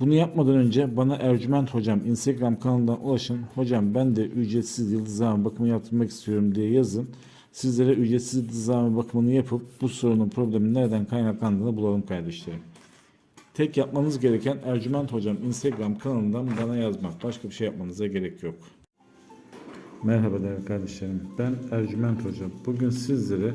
Bunu yapmadan önce bana Ercüment Hocam Instagram kanalından ulaşın. Hocam ben de ücretsiz yıldızlama bakımı yaptırmak istiyorum diye yazın. Sizlere ücretsiz yıldızlama bakımını yapıp bu sorunun problemin nereden kaynaklandığını bulalım kardeşlerim. Tek yapmanız gereken Ercüment Hocam Instagram kanalından bana yazmak. Başka bir şey yapmanıza gerek yok. Merhaba değerli kardeşlerim. Ben Ercüment Hocam. Bugün sizlere